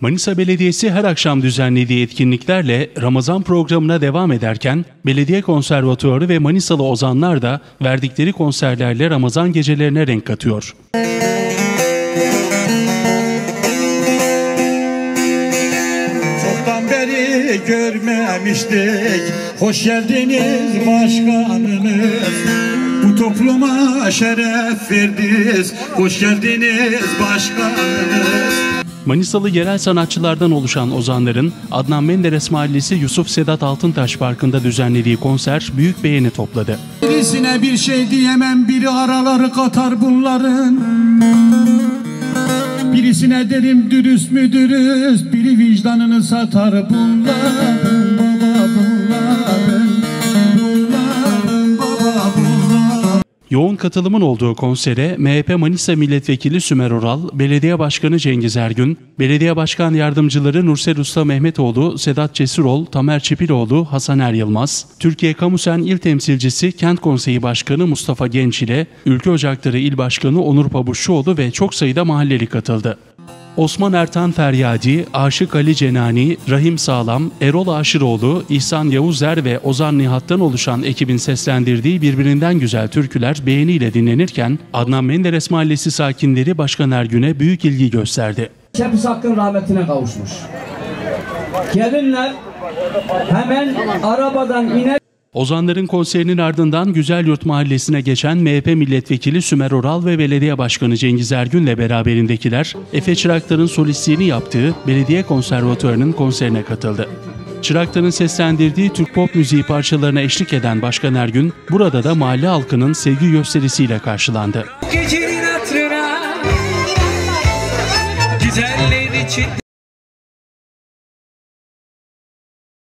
Manisa Belediyesi her akşam düzenlediği etkinliklerle Ramazan programına devam ederken Belediye Konservatuarı ve Manisalı ozanlar da verdikleri konserlerle Ramazan gecelerine renk katıyor. Çoktan beri görmemiştik. Hoş geldiniz başkanımız. Bu topluma şeref verdiniz. Hoş geldiniz başkanımız Manisalı yerel sanatçılardan oluşan ozanların Adnan Menderes Mahallesi Yusuf Sedat Altıntaş Parkı'nda düzenlediği konser büyük beğeni topladı. Birisine bir şey diyemem biri araları katar bunların. Birisine derim dürüst mü dürüst Biri vicdanını satar bunların Yoğun katılımın olduğu konsere MHP Manisa Milletvekili Sümer Oral, Belediye Başkanı Cengiz Ergün, Belediye Başkan Yardımcıları Nursel Usta Mehmetoğlu, Sedat Cesurol, Tamer Çipiloğlu, Hasan Er Yılmaz, Türkiye Kamusen İl Temsilcisi Kent Konseyi Başkanı Mustafa Genç ile Ülke Ocakları İl Başkanı Onur Pabuşçuoğlu ve çok sayıda mahalleli katıldı. Osman Ertan Feryadi, Aşık Ali Cenani, Rahim Sağlam, Erol Aşıroğlu, İhsan Yavuzer ve Ozan Nihat'tan oluşan ekibin seslendirdiği birbirinden güzel türküler beğeniyle dinlenirken Adnan Menderes Mahallesi sakinleri Başkan Ergün'e büyük ilgi gösterdi. Şefis Hakk'ın rahmetine kavuşmuş. Gelinler hemen arabadan iner Ozanların konserinin ardından Güzelyurt Mahallesi'ne geçen MHP milletvekili Sümer Oral ve belediye başkanı Cengiz Ergün'le beraberindekiler Efe Çıraktar'ın solistliğini yaptığı Belediye Konservatuarı'nın konserine katıldı. Çıraktar'ın seslendirdiği Türk pop müziği parçalarına eşlik eden Başkan Ergün, burada da mahalle halkının sevgi gösterisiyle karşılandı. Gecenin